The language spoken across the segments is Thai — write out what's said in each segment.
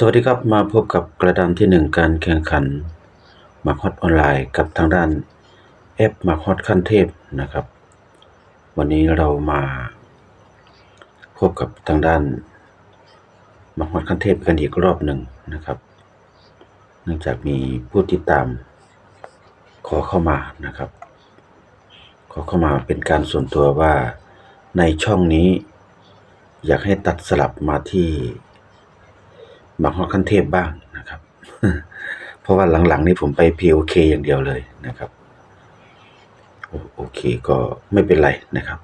สวัสดีครับมาพบกับกระดานที่หนึ่งการแข่งขันมาฮอตออนไลน์กับทางด้านแอปมาฮอตขั้นเทพนะครับ วันนี้เรามาพบกับทางด้านมาฮอตขั้นเทพกันอีกรอบหนึ่งนะครับ เนื่องจากมีผู้ติดตามขอเข้ามานะครับ ขอเข้ามาเป็นการส่วนตัวว่าในช่องนี้ อยากให้ตัดสลับมาที่ บางฮอดขั้นเทพบ้างนะครับ เพราะว่าหลังๆ นี้ผมไป POK อย่างเดียวเลยนะครับโอโอเคก็ไม่เป็นไรนะครับ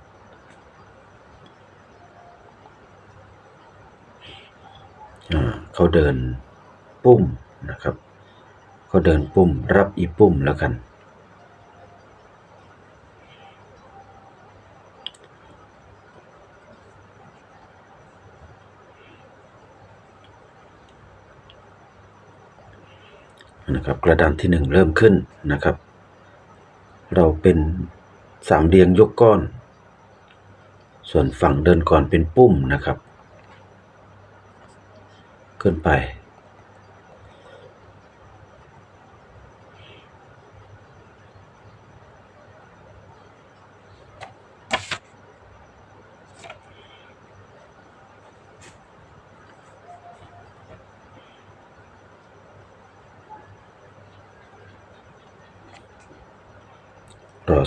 เขาเดินปุ้มนะครับ เขาเดินปุ้มรับอีปุ้มแล้วกัน นะครับกระดานที่หนึ่งเริ่มขึ้นนะครับ เราเป็นสามเหลี่ยงยกก้อน ส่วนฝั่งเดินก่อนเป็นปุ่มนะครับ ขึ้นไป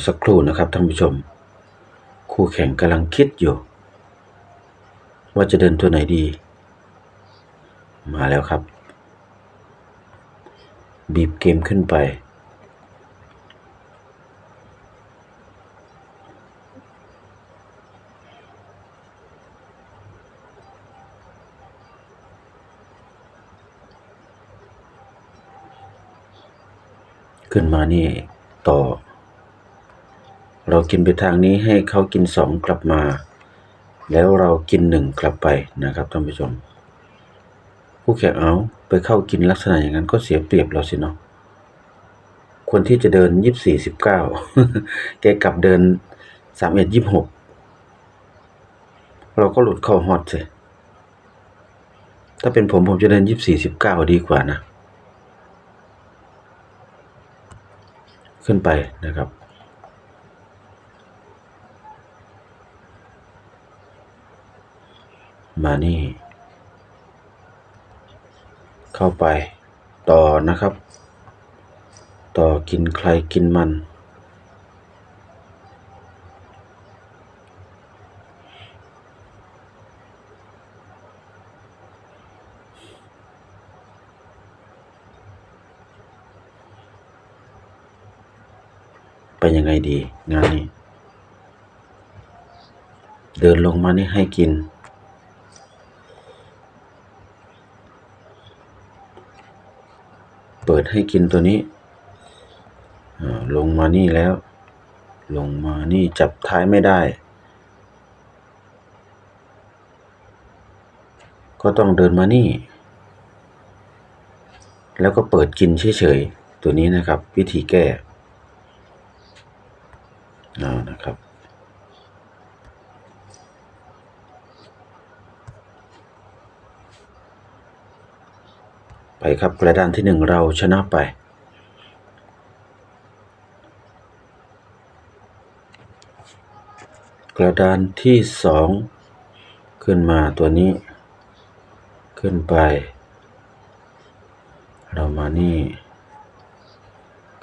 สักครู่นะครับท่านผู้ชม คู่แข่งกำลังคิดอยู่ ว่าจะเดินตัวไหนดี มาแล้วครับ บีบเกมขึ้นไป ขึ้นมานี่ต่อ กินไปทางนี้ให้เขากินสองกลับมา แล้วเรากินหนึ่งกลับไปนะครับท่านผู้ชมผู้แข่งเอาไปเข้ากินลักษณะอย่างนั้นก็เสียเปรียบเราสิเนาะคนที่จะเดินยี่สี่สิบเก้าแกกลับเดินสามเอ็ดยี่หกเราก็หลุดเข้าฮอตสิถ้าเป็นผมผมจะเดินยี่สี่สิบเก้าดีกว่านะ ขึ้นไปนะครับ มานี่ เข้าไปต่อนะครับ ต่อกินใครกินมัน ไปยังไงดีงานนี้ เดินลงมานี่ให้กิน เปิด ให้กินตัวนี้ลงมานี่แล้ว ลงมานี่จับท้ายไม่ได้ ก็ต้องเดินมานี่ แล้วก็เปิดกินเฉยๆตัวนี้นะครับ วิธีแก้นะครับ ครับกระดานที่หนึ่งเราชนะไปกระดานที่สองขึ้นมาตัวนี้ ขึ้นไป เรามานี่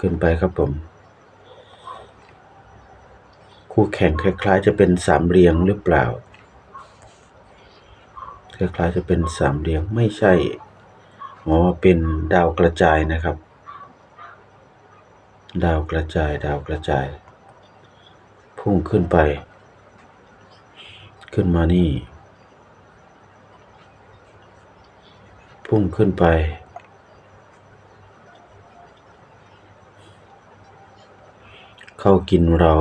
ขึ้นไปครับผม คู่แข่งคล้าย ๆ จะเป็นสามเหลี่ยงหรือเปล่า คล้ายๆจะเป็นสามเหลี่ยงไม่ใช่ อ๋อเป็นดาวกระจายนะครับ ดาวกระจายดาวกระจาย พุ่งขึ้นไป ขึ้นมานี่ พุ่งขึ้นไป เข้ากินเรา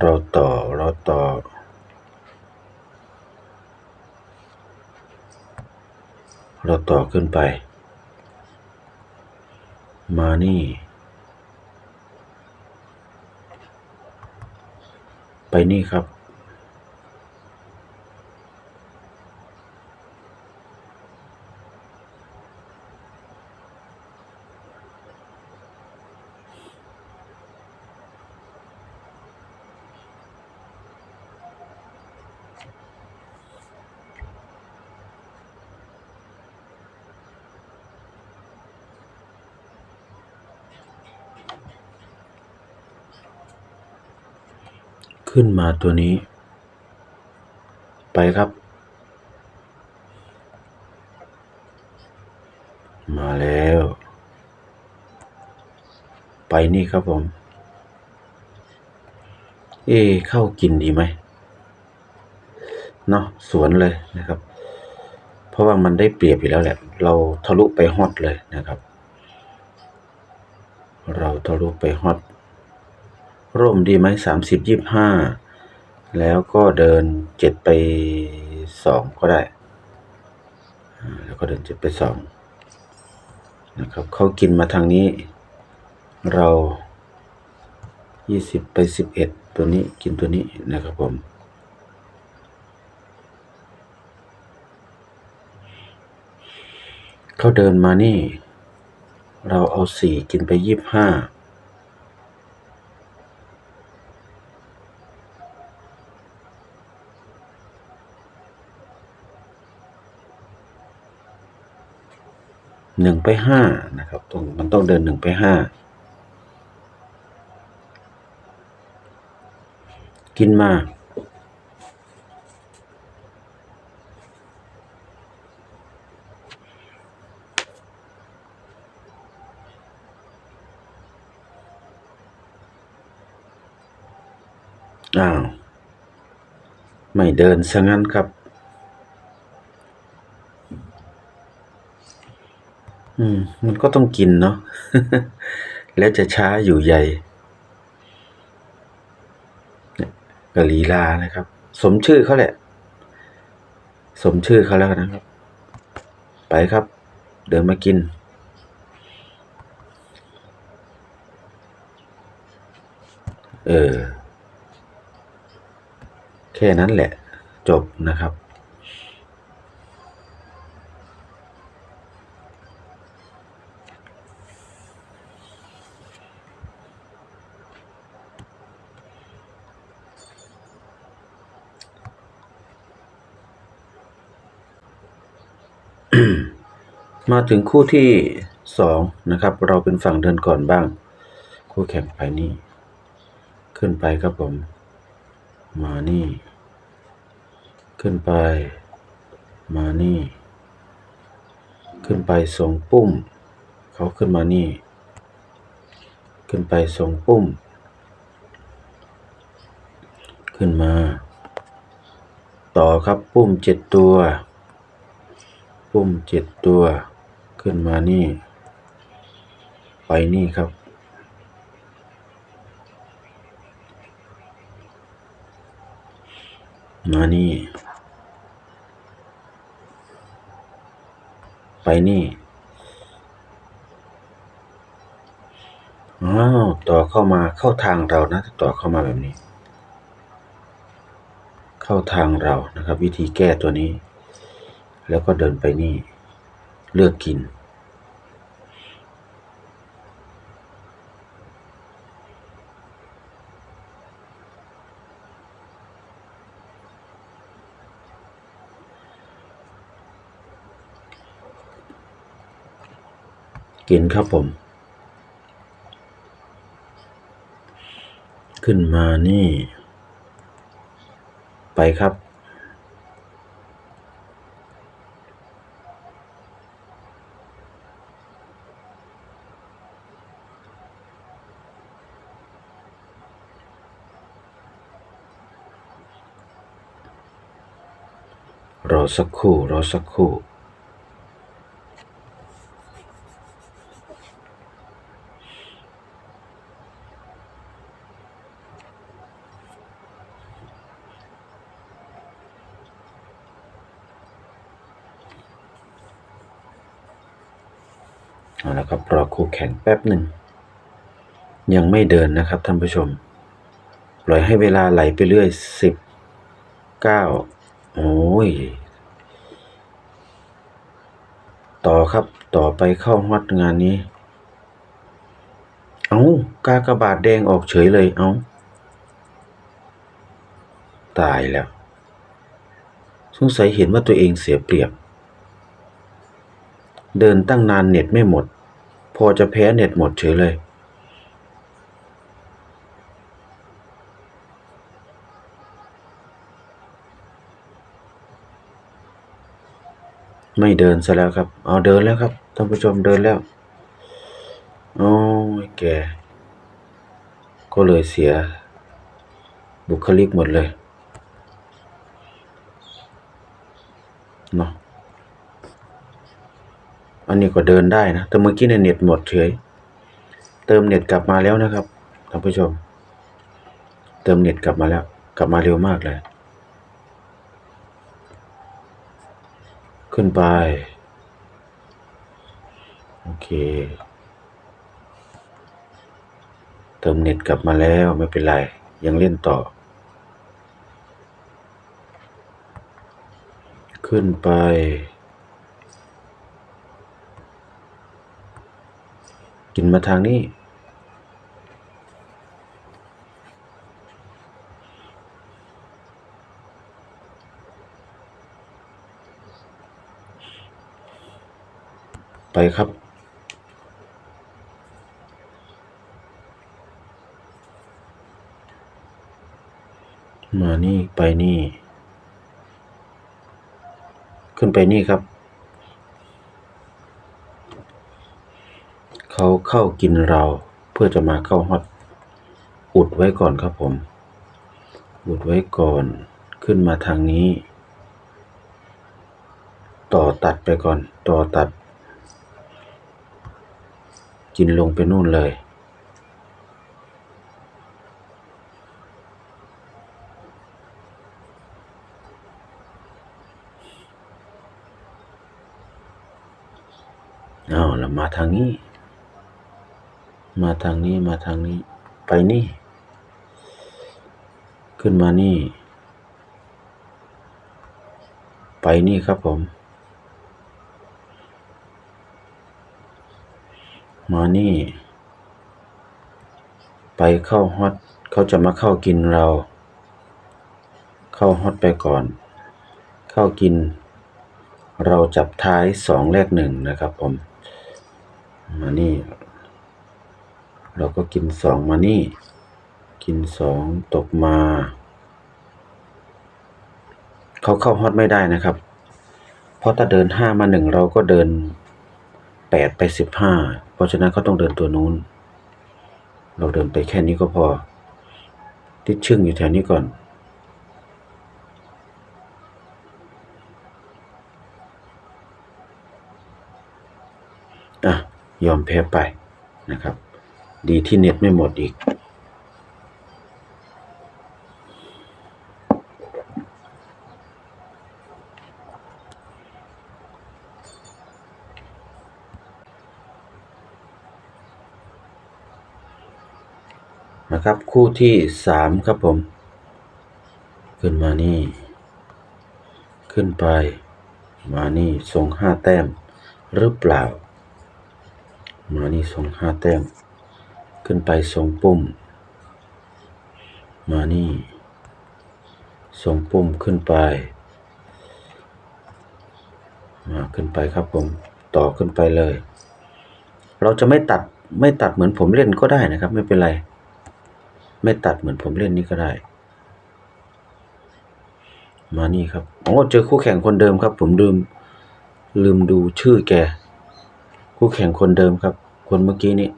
เราต่อเราต่อ เราต่อขึ้นไป มานี่ ไปนี่ครับ ขึ้นมาตัวนี้ ไปครับ มาแล้ว ไปนี่ครับผม เอะเข้ากินดีไหมเนาะสวนเลยนะครับ เพราะว่ามันได้เปรียบอยู่แล้วแหละ เราทะลุไปฮอตเลยนะครับ เราทะลุไปฮอต ร่มดีไหมสามสิบยี่ห้าแล้วก็เดินเจ็ดไปสองก็ได้ แล้วก็เดินเจ็ดไปสองนะครับเขากินมาทางนี้ เรายี่สิบไปสิบเอ็ดตัวนี้กินตัวนี้นะครับผมเขาเดินมานี่ เราเอาสี่กินไปยี่บห้า หนึ่งไปห้านะครับตรงมันต้องเดินหนึ่งไปห้ากินมาอ้าว ไม่เดินซะงั้นครับ อื มันก็ต้องกินเนาะ แล้วจะช้าอยู่ใหญ่กะลีลานะครับ สมชื่อเขาแหละ สมชื่อเขาแล้วนะครับ ไปครับ เดินมากิน เออ แค่นั้นแหละ จบนะครับ มาถึงคู่ที่สองนะครับ เราเป็นฝั่งเดินก่อนบ้าง คู่แข่งไปนี่ ขึ้นไปครับผม มานี่ ขึ้นไป มานี่ ขึ้นไปทรงปุ้มเขาขึ้นมานี่ ขึ้นไปทรงปุ้มขึ้นมา ต่อครับปุ้มเจ็ดตัว ปุ้มเจ็ดตัว ขึ้นมานี่ ไปนี่ครับ มานี่ ไปนี่ อ้าว ต่อเข้ามาเข้าทางเรานะ ต่อเข้ามาแบบนี้ เข้าทางเรานะครับ วิธีแก้ตัวนี้ แล้วก็เดินไปนี่ เลือกกิน กินครับผม ขึ้นมานี่ ไปครับ อสักครู่ รอสักครู่เอาละครับรอคู่แข่งแป๊บหนึ่ง ยังไม่เดินนะครับท่านผู้ชม ปล่อยให้เวลาไหลไปเรื่อยสิบเก้าโอ้ย ต่อครับต่อไปเข้าฮอตงานนี้ เอากากระบาดแดงออกเฉยเลยเอาตายแล้ว สงสัยเห็นว่าตัวเองเสียเปรียบ เดินตั้งนานเน็ตไม่หมด พอจะแพ้เน็ตหมดเฉยเลย ไม่เดินซะแล้วครับ เอาเดินแล้วครับท่านผู้ชมเดินแล้ว โอ้ยแก ก็เลยเสีย บุคลิกหมดเลยเนาะอันนี้ก็เดินได้นะ แต่เมื่อกี้เนี่ยเน็ตหมดเฉย เติมเน็ตกลับมาแล้วนะครับท่านผู้ชม เติมเน็ตกลับมาแล้ว กลับมาเร็วมากเลย ขึ้นไป โอเค เติมเน็ตกลับมาแล้วไม่เป็นไร ยังเล่นต่อ ขึ้นไป กินมาทางนี้ ครับ มานี่ไปนี่ ขึ้นไปนี่ครับ เขาเข้ากินเราเพื่อจะมาเข้าฮอตอุดไว้ก่อนครับผม อุดไว้ก่อนขึ้นมาทางนี้ ต่อตัดไปก่อน ต่อตัด กินลงไปนู่นเลย เอาแล้วมาทางนี้ มาทางนี้มาทางนี้ ไปนี่ ขึ้นมานี่ ไปนี่ครับผม มา นี่ ไปเข้าฮอตเขาจะมาเข้ากินเรา เข้าฮอตไปก่อน เข้ากิน เราจับท้ายสองแรกหนึ่งนะครับผม มานี่ เราก็กินสองมานี่ กินสองตกมา เขาเข้าฮอตไม่ได้นะครับ เพราะถ้าเดินห้ามาหนึ่งเราก็เดินแปดไปสิบห้า ราะฉะนั้นเขาต้องเดินตัวนู้น เราเดินไปแค่นี้ก็พอ ติดชึ่งอยู่แถวนี้ก่อน อะ ยอมแพ้ไปนะครับ ดีที่เน็ตไม่หมดอีก นะครับ คู่ที่สามครับผม ขึ้นมานี่ ขึ้นไป มานี่ส่งห้าแต้ม หรือเปล่า มานี่ส่งห้าแต้ม ขึ้นไปส่งปุ่ม มานี่ส่งปุ่มขึ้นไปมาขึ้นไปครับผมต่อขึ้นไปเลย เราจะไม่ตัดไม่ตัดเหมือนผมเล่นก็ได้นะครับ ไม่เป็นไร ไม่ตัดเหมือนผมเล่นนี่ก็ได้ มานี่ครับอ๋อเจอคู่แข่งคนเดิมครับ ผมลืม ลืมดูชื่อแก คู่แข่งคนเดิมครับ คนเมื่อกี้นี้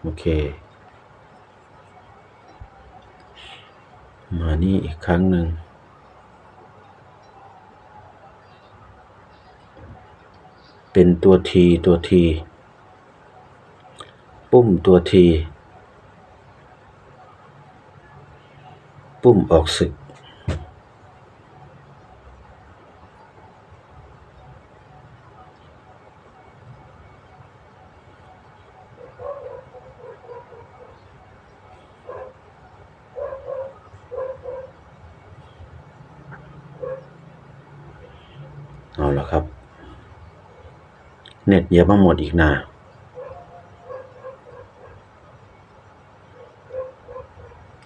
โอเค มานี่อีกครั้งหนึ่งเป็นตัวทีตัวที ปุ้มตัวที ปุ้มออกศึก เอาละครับ เน็ตเยอะมาหมดอีกนา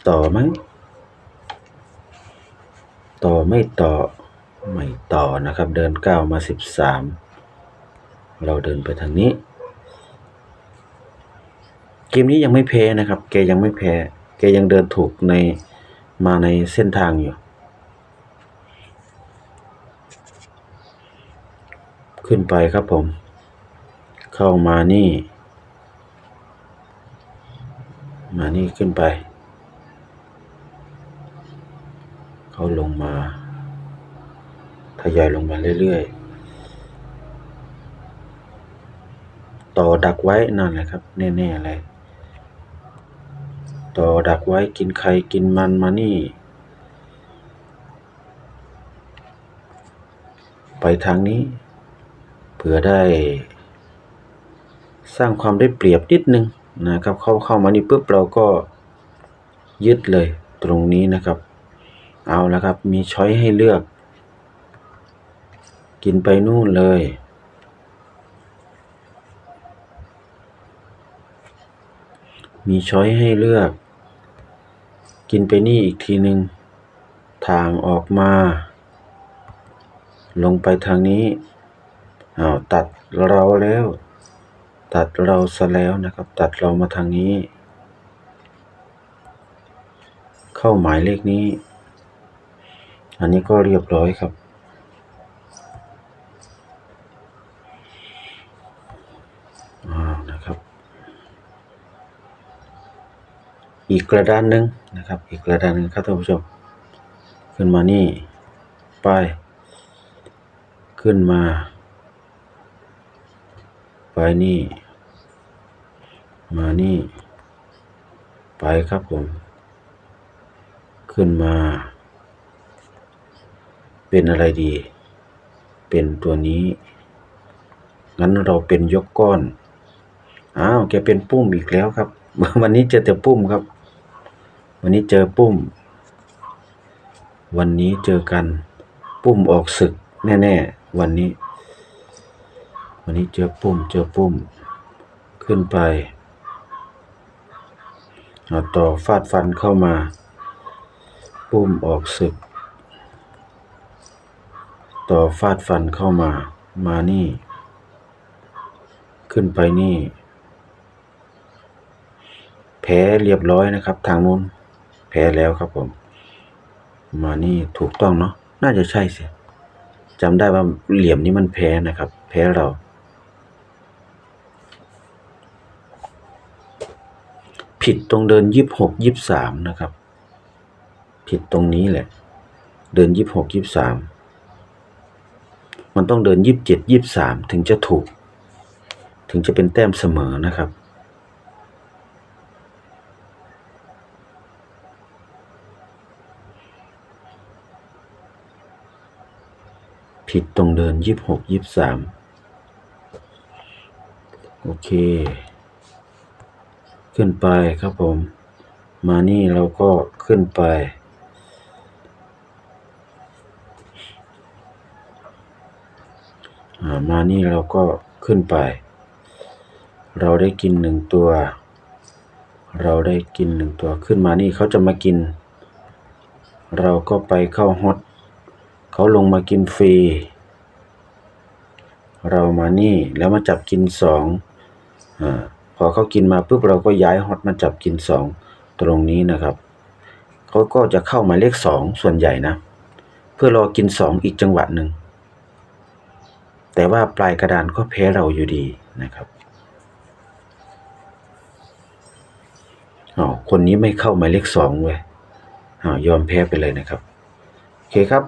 ต่อไหม ต่อไม่ต่อไม่ต่อนะครับ เดินเก้ามาสิบสามเราเดินไปทางนี้ เกมนี้ยังไม่แพ้นะครับ แกยังไม่แพ้ แกยังเดินถูกในมาในเส้นทางอยู่ ขึ้นไปครับผม เข้ามานี่ มานี่ขึ้นไป เขาลงมาทยอยลงมาเรื่อยๆ ต่อดักไว้นั่นแหละครับ แน่ๆเลยต่อดักไว้กินไข่กินมันมานี่ ไปทางนี้ เผื่อได้ สร้างความได้เปรียบนิดนึงนะครับ เข้าเข้ามานี่ปุ๊บเราก็ยึดเลยตรงนี้นะครับ เอาแล้วครับ มีช้อยให้เลือก กินไปนู่นเลย มีช้อยให้เลือก กินไปนี่อีกทีหนึ่งทางออกมา ลงไปทางนี้อ้าวตัดเราแล้ว ตัดเราซะแล้วนะครับ ตัดเรามาทางนี้ เข้าหมายเลขนี้ อันนี้ก็เรียบร้อยครับอ้านะครับ อีกกระดานหนึ่งนะครับ อีกกระดานหนึ่งครับท่านผู้ชม ขึ้นมานี่ไปขึ้นมาไปนี่ มานี่ ไปครับผม ขึ้นมา เป็นอะไรดี เป็นตัวนี้ งั้นเราเป็นยกก้อน อ้าวแกเป็นปุ้มอีกแล้วครับ วันนี้เจอแต่ปุ้มครับ วันนี้เจอปุ้ม วันนี้เจอกัน ปุ้มออกศึกแน่ๆวันนี้ วันนี้เจอปุ้ม เจอปุ้ม ขึ้นไปต่อฟาดฟันเข้ามา ปุ้มออกศึก ต่อฟาดฟันเข้ามา มานี่ ขึ้นไปนี่ แพ้เรียบร้อยนะครับ ทางนู้น แพ้แล้วครับผม มานี่ถูกต้องเนาะ น่าจะใช่สิจำได้ว่าเหลี่ยมนี้มันแพ้นะครับ แพ้เรา ผิดตรงเดินยี่สิบหกยี่สิบสามนะครับ ผิดตรงนี้แหละ เดินยี่สิบหกยี่สิบสาม มันต้องเดินยี่สิบเจ็ดยี่สิบสามถึงจะถูก ถึงจะเป็นแต้มเสมอนะครับ ผิดตรงเดินยี่สิบหกยี่สิบสามโอเค ขึ้นไปครับผม มานี่เราก็ขึ้นไป อ่า มานี่เราก็ขึ้นไป เราได้กินหนึ่งตัว เราได้กินหนึ่งตัวขึ้นมานี่เขาจะมากิน เราก็ไปเข้าฮอตเขาลงมากินฟรี เรามานี่แล้วมาจับกินสองอพอเขากินมาปุ๊บเราก็ย้ายฮอตมาจับกินสองตรงนี้นะครับเขาก็จะเข้าหมายเลขสองส่วนใหญ่นะ เพื่อรอกินสองอีกจังหวะหนึ่ง แต่ว่าปลายกระดานก็แพ้เราอยู่ดีนะครับอ๋อคนนี้ไม่เข้าหมายเลขสองเว้ยอ๋อยอมแพ้ไปเลยนะครับ โอเคครับ